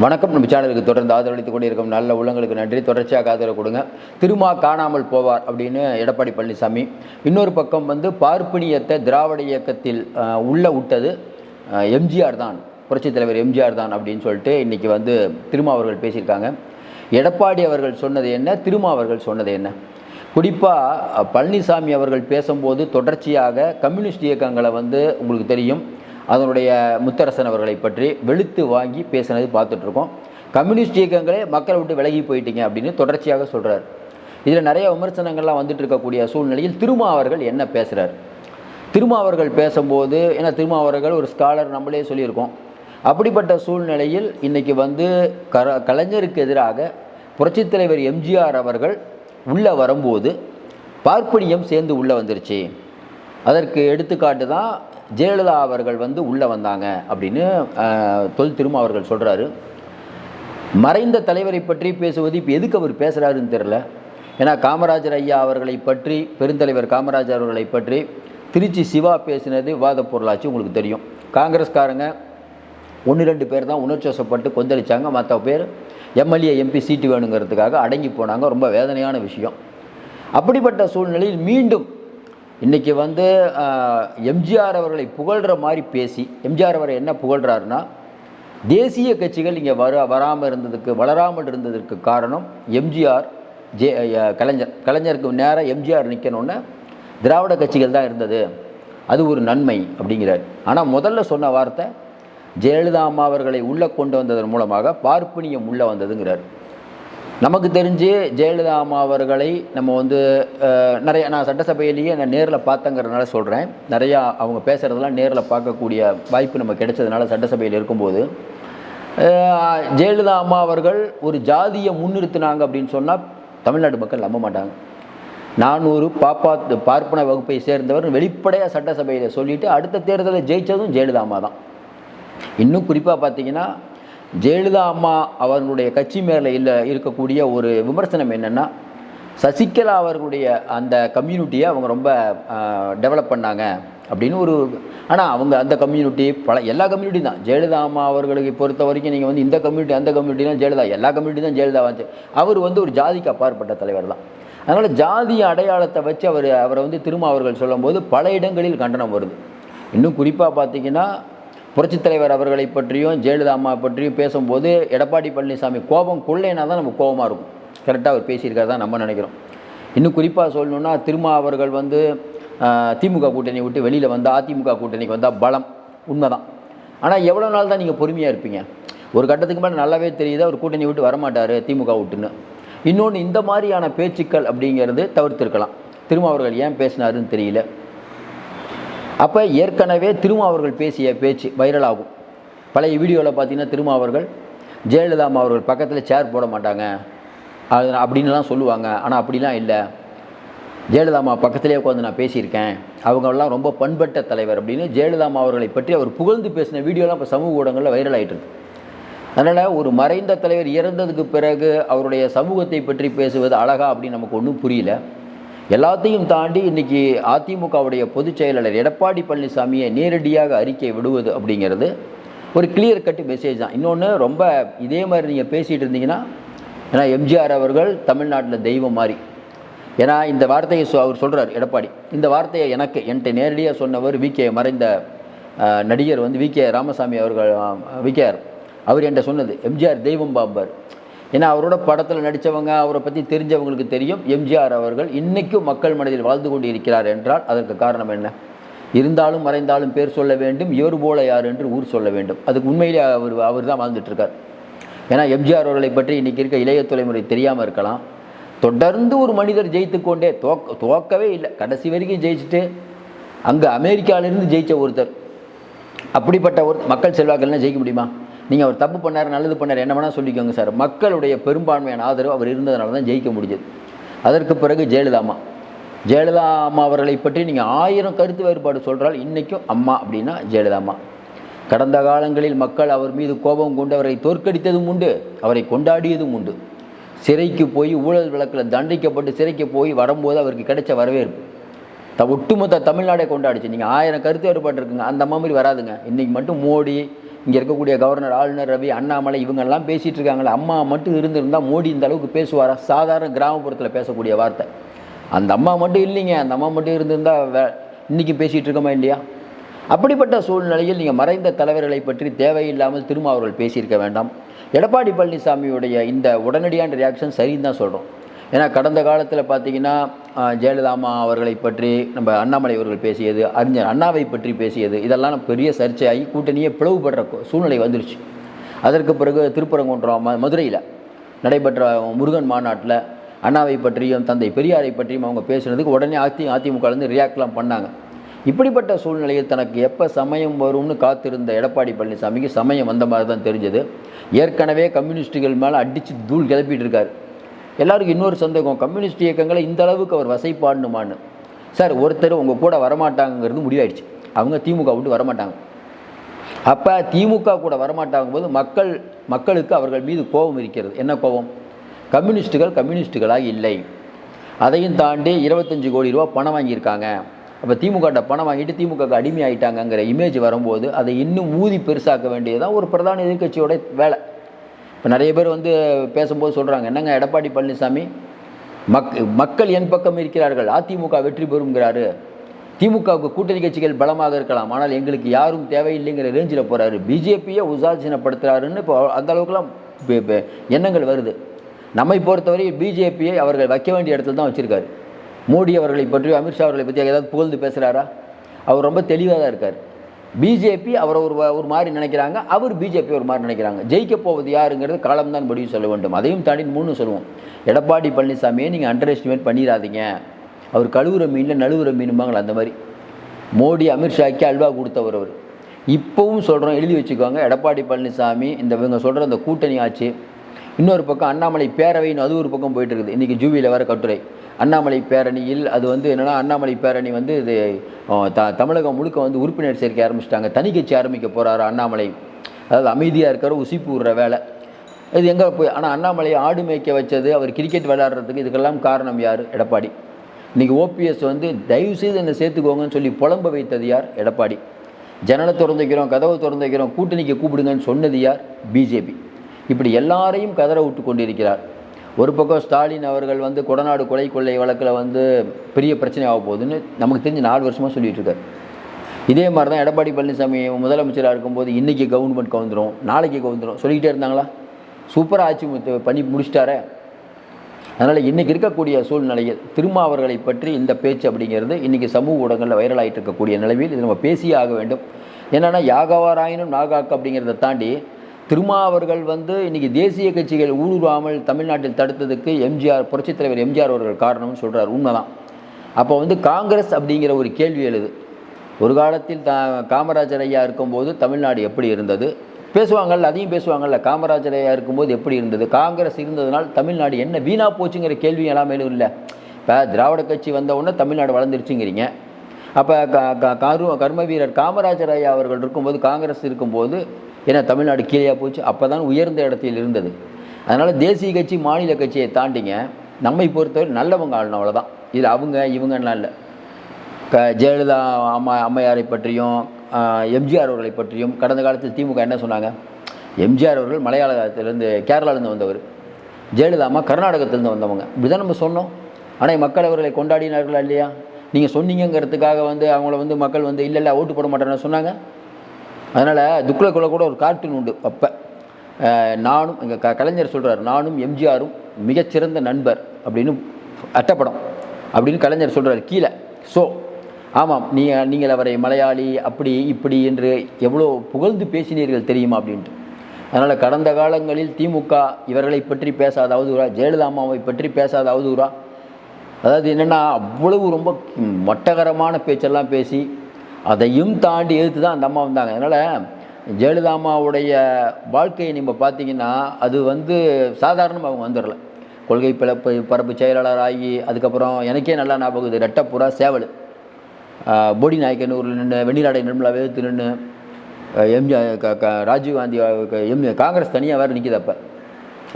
வணக்கம். நம்ம சேனலுக்கு தொடர்ந்து ஆதரவளித்துக் கொண்டிருக்கும் நல்ல உள்ளங்களுக்கு நன்றி. தொடர்ச்சியாக ஆதரவு கொடுங்க. திருமா காணாமல் போவார் அப்படின்னு எடப்பாடி பழனிசாமி. இன்னொரு பக்கம் வந்து பார்ப்பனியத்தை திராவிட இயக்கத்தில் உள்ள விட்டது எம்ஜிஆர் தான். புரட்சித் தலைவர் எம்ஜிஆர் தான் அப்படின்னு சொல்லிட்டு இன்றைக்கி வந்து திருமா அவர்கள் பேசியிருக்காங்க. எடப்பாடி அவர்கள் சொன்னது என்ன? திருமா அவர்கள் சொன்னது என்ன? குறிப்பாக பழனிசாமி அவர்கள் பேசும்போது தொடர்ச்சியாக கம்யூனிஸ்ட் இயக்கங்களை வந்து உங்களுக்கு தெரியும். அதனுடைய முத்தரசன் அவர்களை பற்றி வெளுத்து வாங்கி பேசினது பார்த்துட்ருக்கோம். கம்யூனிஸ்ட் இயக்கங்களே மக்களை விட்டு விலகி போயிட்டீங்க அப்படின்னு தொடர்ச்சியாக சொல்கிறார் இதில் நிறைய விமர்சனங்கள்லாம் வந்துட்டு இருக்கக்கூடிய சூழ்நிலையில் திருமா அவர்கள் என்ன பேசுகிறார் திருமா அவர்கள் பேசும்போது ஏன்னா திருமா அவர்கள் ஒரு ஸ்காலர் நம்மளே சொல்லியிருக்கோம். அப்படிப்பட்ட சூழ்நிலையில் இன்றைக்கி வந்து கர கலைஞருக்கு எதிராக புரட்சித் தலைவர் எம்ஜிஆர் அவர்கள் உள்ளே வரும்போது பார்ப்பனியம் சேர்ந்து உள்ளே வந்துருச்சு. அதற்கு எடுத்துக்காட்டு தான் ஜெயலலிதா அவர்கள் வந்து உள்ளே வந்தாங்க அப்படின்னு தொல் திருமா அவர்கள் சொல்கிறாரு மறைந்த தலைவரை பற்றி பேசுவது இப்போ எதுக்கு அவர் பேசுகிறாருன்னு தெரில ஏன்னா காமராஜர் ஐயா அவர்களை பற்றி பெருந்தலைவர் காமராஜர் அவர்களை பற்றி திருச்சி சிவா பேசினது விவாத பொருளாச்சு உங்களுக்கு தெரியும். காங்கிரஸ்காரங்க ஒன்று ரெண்டு பேர் தான் உணர்ச்சோசப்பட்டு கொந்தளிச்சாங்க. மற்ற பேர் எம்எல்ஏ எம்பி சீட்டு வேணுங்கிறதுக்காக அடங்கி போனாங்க. ரொம்ப வேதனையான விஷயம். அப்படிப்பட்ட சூழ்நிலையில் மீண்டும் இன்றைக்கி வந்து எம்ஜிஆர் அவர்களை புகழ்கிற மாதிரி பேசி எம்ஜிஆர் அவரை என்ன புகழ்கிறாருன்னா தேசிய கட்சிகள் இங்கே வர வராமல் இருந்ததுக்கு வளராமல் இருந்ததற்கு காரணம் எம்ஜிஆர் ஜே கலைஞர். கலைஞருக்கு நேராக எம்ஜிஆர் நிற்கணுன்னு திராவிட கட்சிகள் தான் இருந்தது. அது ஒரு நன்மை அப்படிங்கிறார். ஆனால் முதல்ல சொன்ன வார்த்தை ஜெயலலிதா அம்மா அவர்களை உள்ளே கொண்டு வந்ததன் மூலமாக பார்ப்பனியம் உள்ளே வந்ததுங்கிறார். நமக்கு தெரிஞ்சு ஜெயலலிதா அம்மா அவர்களை நம்ம வந்து நிறைய நான் சட்டசபையிலேயே நான் நேரில் பார்த்தங்கிறதுனால சொல்கிறேன் நிறையா அவங்க பேசுகிறதெல்லாம் நேரில் பார்க்கக்கூடிய வாய்ப்பு நம்ம கிடைச்சதுனால சட்டசபையில் இருக்கும்போது. ஜெயலலிதா அம்மா அவர்கள் ஒரு ஜாதியை முன்னிறுத்தினாங்க அப்படின்னு சொன்னால் தமிழ்நாடு மக்கள் நம்ப மாட்டாங்க. நானூறு பாப்பா பார்ப்பன வகுப்பை சேர்ந்தவர் வெளிப்படையாக சட்டசபையில் சொல்லிவிட்டு அடுத்த தேர்தலில் ஜெயித்ததும் ஜெயலலிதா அம்மா தான். இன்னும் குறிப்பாக பார்த்தீங்கன்னா ஜெயலலிதா அம்மா அவர்களுடைய கட்சி மேலே இல்லை இருக்கக்கூடிய ஒரு விமர்சனம் என்னென்னா சசிகலா அவர்களுடைய அந்த கம்யூனிட்டியை அவங்க ரொம்ப டெவலப் பண்ணாங்க அப்படின்னு ஒரு ஆனால் அவங்க அந்த கம்யூனிட்டி பல எல்லா கம்யூனிட்டி தான். ஜெயலலிதா அம்மா அவர்களுக்கு பொறுத்த வரைக்கும் நீங்கள் வந்து இந்த கம்யூனிட்டி அந்த கம்யூனிட்டிலாம் ஜெயலலிதா எல்லா கம்யூனிட்டி தான் ஜெயலலிதா வந்து அவர் வந்து ஒரு ஜாதிக்கு அப்பாற்பட்ட தலைவர் தான். அதனால் ஜாதி அடையாளத்தை வச்சு அவர் அவரை வந்து திரும்ப அவர்கள் சொல்லும்போது பல இடங்களில் கண்டனம் வருது. இன்னும் குறிப்பாக பார்த்தீங்கன்னா புரட்சித் தலைவர் அவர்களை பற்றியும் ஜெயலலிதா அம்மா பற்றியும் பேசும்போது எடப்பாடி பழனிசாமி கோபம் கொள்ளைனா தான் நம்ம கோபமாக இருக்கும். கரெக்டாக அவர் பேசியிருக்காரு தான் நம்ம நினைக்கிறோம். இன்னும் குறிப்பாக சொல்லணுன்னா திருமா அவர்கள் வந்து திமுக கூட்டணி விட்டு வெளியில் வந்தால் அதிமுக கூட்டணிக்கு வந்தால் பலம் உண்மைதான். ஆனால் எவ்வளோ நாள் தான் நீங்கள் பொறுமையாக இருப்பீங்க? ஒரு கட்டத்துக்கு மேலே நல்லாவே தெரியுது அவர் கூட்டணி விட்டு வரமாட்டார் திமுக விட்டுன்னு. இன்னொன்று இந்த மாதிரியான பேச்சுக்கள் அப்படிங்கிறது தவிர்த்திருக்கலாம். திரும்ப அவர்கள் ஏன் பேசினாருன்னு தெரியல. அப்போ ஏற்கனவே திருமா அவர்கள் பேசிய பேச்சு வைரல் ஆகும் பழைய வீடியோவில் பார்த்தீங்கன்னா திருமா அவர்கள் ஜெயலலிதா அம்மா அவர்கள் பக்கத்தில் சேர் போட மாட்டாங்க. அது அப்படின்னுலாம் சொல்லுவாங்க. ஆனால் அப்படிலாம் இல்லை. ஜெயலலிதா அம்மா பக்கத்திலே உட்காந்து நான் பேசியிருக்கேன். அவங்கெல்லாம் ரொம்ப பண்பட்ட தலைவர் அப்படின்னு ஜெயலலிதா அம்மா அவர்களை பற்றி அவர் புகழ்ந்து பேசின வீடியோலாம் இப்போ சமூக ஊடகங்களில் வைரல் ஆகிட்டு இருக்கு. அதனால் ஒரு மறைந்த தலைவர் இறந்ததுக்கு பிறகு அவருடைய சமூகத்தை பற்றி பேசுவது அழகா அப்படின்னு நமக்கு ஒன்றும் புரியல. எல்லாத்தையும் தாண்டி இன்றைக்கி அதிமுகவுடைய பொதுச் செயலாளர் எடப்பாடி பழனிசாமியை நேரடியாக அறிக்கை விடுவது அப்படிங்கிறது ஒரு கிளியர் கட் மெசேஜ் தான். இன்னொன்று ரொம்ப இதே மாதிரி நீங்கள் பேசிகிட்டு இருந்தீங்கன்னா ஏன்னா எம்ஜிஆர் அவர்கள் தமிழ்நாட்டில் தெய்வம் மாதிரி. ஏன்னா இந்த வார்த்தையை சொ- அவர் சொல்கிறார் எடப்பாடி இந்த வார்த்தையை எனக்கு என்கிட்ட நேரடியாக சொன்னவர் வி. கே. மறைந்த நடிகர் வந்து வி. கே. ராமசாமி அவர்கள் விகேஆர் அவர் என்கிட்ட சொன்னது எம்ஜிஆர் தெய்வம் பாம்பர். ஏன்னா அவரோட படத்தில் நடித்தவங்க அவரை பற்றி தெரிஞ்சவங்களுக்கு தெரியும். எம்ஜிஆர் அவர்கள் இன்றைக்கும் மக்கள் மனதில் வாழ்ந்து கொண்டு இருக்கிறார் என்றால் அதற்கு காரணம் என்ன? இருந்தாலும் மறைந்தாலும் பேர் சொல்ல வேண்டும். இவர் போல யார் என்று ஊர் சொல்ல வேண்டும். அதுக்கு உண்மையிலே அவர் அவர் தான் வாழ்ந்துட்டுருக்கார். ஏன்னா எம்ஜிஆர் அவர்களை பற்றி இன்றைக்கி இருக்க இளைய தலைமுறை தெரியாமல் இருக்கலாம். தொடர்ந்து ஒரு மனிதர் ஜெயித்து கொண்டே தோக்க தோக்கவே இல்லை. கடைசி வரைக்கும் ஜெயிச்சுட்டு அங்கே அமெரிக்காவிலிருந்து ஜெயித்த ஒருத்தர். அப்படிப்பட்ட ஒரு மக்கள் செல்வாக்கள்லாம் ஜெயிக்க முடியுமா? நீங்கள் அவர் தப்பு பண்ணார் நல்லது பண்ணார் என்ன வேணால் சொல்லிக்கோங்க சார். மக்களுடைய பெரும்பான்மையான ஆதரவு அவர் இருந்ததுனால தான் ஜெயிக்க முடிஞ்சது. அதற்கு பிறகு ஜெயலலிதாமா ஜெயலலிதா அம்மா அவர்களை பற்றி நீங்கள் ஆயிரம் கருத்து வேறுபாடு சொல்கிறால் இன்றைக்கும் அம்மா அப்படின்னா ஜெயலலிதாமா கடந்த காலங்களில் மக்கள் அவர் மீது கோபம் கொண்டு அவரை தோற்கடித்ததும் உண்டு அவரை கொண்டாடியதும் உண்டு. சிறைக்கு போய் ஊழல் விளக்கில் தண்டிக்கப்பட்டு சிறைக்கு போய் வரும்போது அவருக்கு கிடைச்ச வரவேற்பு. த ஒட்டுமொத்த தமிழ்நாடே கொண்டாடிச்சு. நீங்கள் ஆயிரம் கருத்து வேறுபாடு இருக்குங்க. அந்த மாதிரி வராதுங்க. இன்றைக்கி மட்டும் மோடி இங்கே இருக்கக்கூடிய கவர்னர் ஆளுநர் ரவி அண்ணாமலை இவங்கெல்லாம் பேசிகிட்டு இருக்காங்களே அம்மா மட்டும் இருந்திருந்தால் மோடி இந்த அளவுக்கு பேசுவாரா? சாதாரண கிராமப்புறத்தில் பேசக்கூடிய வார்த்தை. அந்த அம்மா மட்டும் இல்லைங்க. அந்த அம்மா மட்டும் இருந்திருந்தால் வே இன்றைக்கி பேசிகிட்டு இருக்கோமா இல்லையா? அப்படிப்பட்ட சூழ்நிலையில் நீங்கள் மறைந்த தலைவர்களை பற்றி தேவையில்லாமல் திரும்ப அவர்கள் பேசியிருக்க வேண்டாம். எடப்பாடி பழனிசாமியுடைய இந்த உடனடியான ரியாக்ஷன் சரின்னு தான் சொல்கிறோம் ஏன்னா கடந்த காலத்தில் பார்த்தீங்கன்னா ஜெயலலிதாமா அவர்களை பற்றி நம்ம அண்ணாமலை அவர்கள் பேசியது அறிஞர் அண்ணாவை பற்றி பேசியது இதெல்லாம் பெரிய சர்ச்சையாகி கூட்டணியே பிளவுபடுற சூழ்நிலை வந்துருச்சு. அதற்கு பிறகு திருப்பரங்குன்றம் ம மதுரையில் நடைபெற்ற முருகன் மாநாட்டில் அண்ணாவை பற்றியும் தந்தை பெரியாரை பற்றியும் அவங்க பேசுனதுக்கு உடனே அதி அதிமுகலேருந்து ரியாக்ட்லாம் பண்ணாங்க. இப்படிப்பட்ட சூழ்நிலையில் தனக்கு எப்போ சமயம் வரும்னு காத்திருந்த எடப்பாடி பழனிசாமிக்கு சமயம் வந்த மாதிரி தான் தெரிஞ்சது. ஏற்கனவே கம்யூனிஸ்ட்டுகள் மேலே அடித்து தூள் கிளப்பிட்டு இருக்காரு. எல்லாருக்கும் இன்னொரு சந்தேகம் கம்யூனிஸ்ட் இயக்கங்களை இந்த அளவுக்கு அவர் வசைப்பாடணுமான்னு. சார் ஒருத்தர் உங்கள் கூட வரமாட்டாங்கிறது முடிவாயிடுச்சு. அவங்க திமுக விட்டு வரமாட்டாங்க. அப்போ திமுக கூட வரமாட்டாங்க போது மக்கள் மக்களுக்கு அவர்கள் மீது கோபம் இருக்கிறது. என்ன கோபம்? கம்யூனிஸ்ட்டுகள் கம்யூனிஸ்ட்டுகளாக இல்லை. அதையும் தாண்டி இருபத்தஞ்சி கோடி ரூபா பணம் வாங்கியிருக்காங்க. அப்போ திமுகட்ட பணம் வாங்கிட்டு திமுகக்கு அடிமையாயிட்டாங்கங்கிற இமேஜ் வரும்போது அதை இன்னும் ஊதி பெருசாக்க வேண்டியதுதான் ஒரு பிரதான எதிர்க்கட்சியோட வேலை. இப்போ நிறைய பேர் வந்து பேசும்போது சொல்கிறாங்க என்னங்க எடப்பாடி பழனிசாமி? மக் மக்கள் என் பக்கம் இருக்கிறார்கள் அதிமுக வெற்றி பெறுங்கிறாரு திமுகவுக்கு கூட்டணி கட்சிகள் பலமாக இருக்கலாம் ஆனால் எங்களுக்கு யாரும் தேவையில்லைங்கிற ரேஞ்சில் போகிறாரு பிஜேபியை உதாசீனப்படுத்துகிறாருன்னு இப்போ அந்த அளவுக்குலாம் எண்ணங்கள் வருது. நம்மை பொறுத்தவரை பிஜேபியை அவர்கள் வைக்க வேண்டிய இடத்துல தான் வச்சுருக்காரு. மோடி அவர்களை பற்றி அமித்ஷா அவர்களை பற்றி ஏதாவது புகழ்ந்து பேசுகிறாரா அவர் ரொம்ப தெளிவாக தான் இருக்கார். பிஜேபி அவரை ஒரு ஒரு மாதிரி நினைக்கிறாங்க அவர் பிஜேபி ஒரு மாதிரி நினைக்கிறாங்க. ஜெயிக்க போவது யாருங்கிறது காலம்தான் முடிவு சொல்ல வேண்டும். அதையும் தாண்டி மூணு சொல்லுவோம். எடப்பாடி பழனிசாமியை நீங்கள் அண்டர் எஸ்டிமேட் பண்ணிடாதீங்க. அவர் கழுவுற மீனில் நழுவுற மீனும்பாங்களே அந்த மாதிரி. மோடி அமித்ஷாக்கு அல்வா கொடுத்தவர் அவர். இப்போவும் சொல்கிறோம் எழுதி வச்சுக்கோங்க. எடப்பாடி பழனிசாமி இந்த இவங்க சொல்கிற அந்த கூட்டணி ஆச்சு இன்னொரு பக்கம் அண்ணாமலை பேரவைன்னு அது ஒரு பக்கம் போயிட்டு இருக்குது. இன்றைக்கி ஜூவியில் வர கட்டுரை. அண்ணாமலை பேரணியில் அது வந்து என்னென்னா அண்ணாமலை பேரணி வந்து இது த தமிழகம் முழுக்க வந்து உறுப்பினர் சேர்க்கை ஆரம்பிச்சிட்டாங்க. தனி கட்சி ஆரம்பிக்க போகிறாரு அண்ணாமலை. அதாவது அமைதியாக இருக்கிற உசிப்பு விடுற வேலை. இது எங்கே போய் ஆனால் அண்ணாமலையை ஆடு மேய்க்க வச்சது அவர் கிரிக்கெட் விளையாடுறதுக்கு இதுக்கெல்லாம் காரணம் யார்? எடப்பாடி. இன்றைக்கி ஓபிஎஸ் வந்து தயவு செய்து என்னை சேர்த்துக்கோங்கன்னு சொல்லி புலம்ப வைத்தது யார்? எடப்பாடி. ஜனலை திறந்து வைக்கிறோம் கதவை திறந்து வைக்கிறோம் கூட்டணிக்கு கூப்பிடுங்கன்னு சொன்னது யார்? பிஜேபி இப்படி எல்லாரையும் கதற விட்டு கொண்டிருக்கிறார். ஒரு பக்கம் ஸ்டாலின் அவர்கள் வந்து கொடநாடு கொலை கொள்ளை வழக்கில் வந்து பெரிய பிரச்சனை ஆக போகுதுன்னு நமக்கு தெரிஞ்சு நாலு வருஷமாக சொல்லிகிட்டு இருக்காரு. இதே மாதிரி தான் எடப்பாடி பழனிசாமி முதலமைச்சராக இருக்கும்போது இன்றைக்கி கவர்மெண்ட் கவுந்துரும் நாளைக்கு கவுந்துரும். சொல்லிக்கிட்டே இருந்தாங்களா? சூப்பராக ஆட்சி பண்ணி முடிச்சிட்டாரே. அதனால் இன்றைக்கி இருக்கக்கூடிய சூழ்நிலையில் திருமாவர்களை பற்றி இந்த பேச்சு அப்படிங்கிறது இன்றைக்கி சமூக ஊடகங்களில் வைரலாகிட்டு இருக்கக்கூடிய நிலையில் இது நம்ம பேசியே ஆக வேண்டும். என்னென்னா யாகவாராயினும் நாகாக்கு அப்படிங்கிறத தாண்டி திருமாவர்கள் வந்து இன்றைக்கி தேசிய கட்சிகள் ஊடுருவாமல் தமிழ்நாட்டில் தடுத்ததுக்கு எம்ஜிஆர் புரட்சித் தலைவர் எம்ஜிஆர் அவர்கள் காரணம்னு சொல்கிறார் உண்மைதான். அப்போ வந்து காங்கிரஸ் அப்படிங்கிற ஒரு கேள்வி எழுது. ஒரு காலத்தில் தா காமராஜர் ஐயா இருக்கும்போது தமிழ்நாடு எப்படி இருந்தது? பேசுவாங்கள்ல அதையும் பேசுவாங்கல்ல காமராஜர் ஐயா இருக்கும்போது எப்படி இருந்தது? காங்கிரஸ் இருந்ததுனால் தமிழ்நாடு என்ன வீணா போச்சுங்கிற கேள்வி எல்லாம் மேலும் இல்லை. இப்போ திராவிட கட்சி வந்த உடனே தமிழ்நாடு வளர்ந்துருச்சுங்கிறீங்க. அப்போ க க- கரு கர்ம வீரர் காமராஜர் ஐயா அவர்கள் இருக்கும்போது காங்கிரஸ் இருக்கும்போது ஏன்னா தமிழ்நாடு கீழே போச்சு. அப்போ தான் உயர்ந்த இடத்தில் இருந்தது. அதனால் தேசிய கட்சி மாநில கட்சியை தாண்டிங்க. நம்மை பொறுத்தவரை நல்லவங்க ஆளணும் அவ்வளோதான் இது அவங்க இவங்கலாம் இல்லை. க ஜெயலலிதா அம்மா அம்மையாரை பற்றியும் எம்ஜிஆர் அவர்களை பற்றியும் கடந்த காலத்தில் திமுக என்ன சொன்னாங்க? எம்ஜிஆர் அவர்கள் மலையாளத்திலேருந்து கேரளாவிலேருந்து வந்தவர். ஜெயலலிதா அம்மா கர்நாடகத்திலேருந்து வந்தவங்க. இப்படிதான் நம்ம சொன்னோம். ஆனால் மக்கள் அவர்களை கொண்டாடினார்களா இல்லையா? நீங்கள் சொன்னீங்கங்கிறதுக்காக வந்து அவங்கள வந்து மக்கள் வந்து இல்லை இல்லை ஓட்டு போட மாட்டேன்னு சொன்னாங்க. அதனால் துக்ளக்குள்ள கூட ஒரு கார்ட்டூன் உண்டு அப்போ. நானும் எங்கள் க கலைஞர் சொல்கிறார் நானும் எம்ஜிஆரும் மிகச்சிறந்த நண்பர் அப்படின்னு அட்டப்படம் அப்படின்னு கலைஞர் சொல்கிறார் கீழே. ஸோ ஆமாம் நீங்கள் நீங்கள் அவரை மலையாளி அப்படி இப்படி என்று எவ்வளோ புகழ்ந்து பேசினீர்கள் தெரியுமா அப்படின்ட்டு. அதனால் கடந்த காலங்களில் திமுக இவர்களை பற்றி பேசாத அவதூறா ஜெயலலிதா அம்மாவை பற்றி பேசாத அவதூறா. அதாவது என்னென்னா அவ்வளவு ரொம்ப மட்டகரமான பேச்செல்லாம் பேசி அதையும் தாண்டி எதிர்த்து தான் அந்த அம்மா வந்தாங்க. அதனால் ஜெயலலிதா அம்மாவுடைய வாழ்க்கையை நம்ம பார்த்தீங்கன்னா அது வந்து சாதாரணமாக அவங்க வந்துடல. கொள்கை பிறப்பு பரப்பு செயலாளர் ஆகி அதுக்கப்புறம் எனக்கே நல்லா ஞாபகம் இது ரெட்டப்புறா சேவல். ஆஹ் போடி நாயக்கனூரில் நின்று வெண்ணிலாடை நிர்மலா எதிர்த்து நின்று எம்ஜிஆர் க க ராஜீவ்காந்தி எம் காங்கிரஸ் தனியாக வேறு நிற்கிது அப்போ.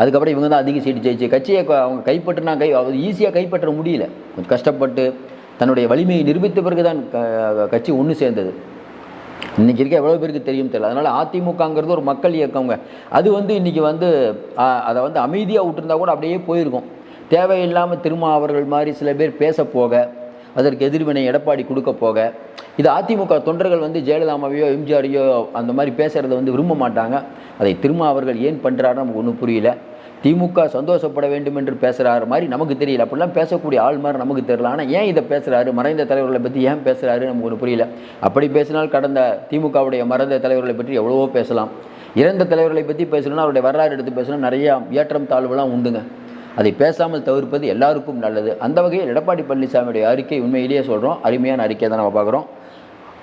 அதுக்கப்புறம் இவங்க தான் அதிக சீட்டு ஜெயிச்சு கட்சியை அவங்க கைப்பற்றினா கை அது ஈஸியாக கைப்பற்ற முடியல. கொஞ்சம் கஷ்டப்பட்டு தன்னுடைய வலிமையை நிரூபித்த பிறகு தான் க- கட்சி ஒன்று சேர்ந்தது. இன்றைக்கி இருக்க எவ்வளோ பேருக்கு தெரியும் தெரியல. அதனால் அதிமுகங்கிறது ஒரு மக்கள் இயக்கங்க அது வந்து இன்றைக்கி வந்து அதை வந்து அமைதியாக விட்டுருந்தா கூட அப்படியே போயிருக்கும். தேவையில்லாமல் திருமா அவர்கள் மாதிரி சில பேர் பேச போக அதற்கு எதிர்வினை எடப்பாடி கொடுக்க போக இது அதிமுக தொண்டர்கள் வந்து ஜெயலலிதாமாவையோ எம்ஜிஆரையோ அந்த மாதிரி பேசுகிறத வந்து விரும்ப மாட்டாங்க. அதை திருமா அவர்கள் ஏன் பண்ணுறாருன்னு நமக்கு ஒன்றும் புரியல. திமுக சந்தோஷப்பட வேண்டும் என்று பேசுகிறாரு மாதிரி நமக்கு தெரியல. அப்படிலாம் பேசக்கூடிய ஆள் மாதிரி நமக்கு தெரியல. ஆனால் ஏன் இதை பேசுகிறாரு மறைந்த தலைவர்களை பற்றி ஏன் பேசுகிறாரு நமக்கு ஒன்று புரியல. அப்படி பேசினால் கடந்த திமுகவுடைய மறைந்த தலைவர்களை பற்றி எவ்வளவோ பேசலாம். இறந்த தலைவர்களை பற்றி பேசணும்னா அவருடைய வரலாறு எடுத்து பேசணும் நிறையா ஏற்றம் தாழ்வுலாம் உண்டுங்க. அதை பேசாமல் தவிர்ப்பது எல்லாருக்கும் நல்லது. அந்த வகையில் எடப்பாடி பழனிசாமியுடைய அறிக்கை உண்மையிலேயே சொல்கிறோம் அருமையான அறிக்கை தான் நம்ம பார்க்குறோம்.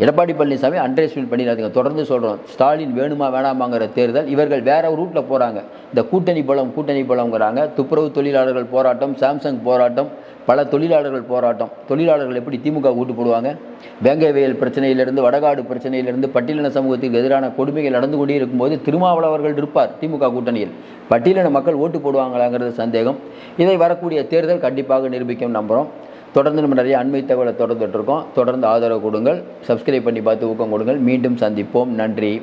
எடப்பாடி பழனிசாமி அண்டர்எஸ்டிமேட் பண்ணிடாதீங்க. தொடர்ந்து சொல்கிறோம் ஸ்டாலின் வேணுமா வேணாமாங்கிற தேர்தல் இவர்கள் வேற ரூட்டில் போகிறாங்க இந்த கூட்டணி பலம் கூட்டணி பலம்ங்கிறாங்க. துப்புரவு தொழிலாளர்கள் போராட்டம் சாம்சங் போராட்டம் பல தொழிலாளர்கள் போராட்டம். தொழிலாளர்கள் எப்படி திமுக கூட்டு போடுவாங்க? வேங்கைவயல் பிரச்சனையிலிருந்து வடகாடு பிரச்சனையிலிருந்து பட்டியலின சமூகத்துக்கு எதிரான கொடுமைகள் நடந்து கொண்டே இருக்கும்போது திருமாவளவர்கள் இருப்பார் திமுக கூட்டணியில். பட்டியலின மக்கள் ஓட்டு போடுவாங்களாங்கிறது சந்தேகம். இதை வரக்கூடிய தேர்தல் கண்டிப்பாக நிரூபிக்கும் நம்புகிறோம் தொடர்ந்து நம்ம நிறைய அண்மை தகவலை தொடர்ந்துட்டு இருக்கோம். தொடர்ந்து ஆதரவு கொடுங்கள். சப்ஸ்கிரைப் பண்ணி பார்த்து ஊக்கம் கொடுங்கள். மீண்டும் சந்திப்போம். நன்றி.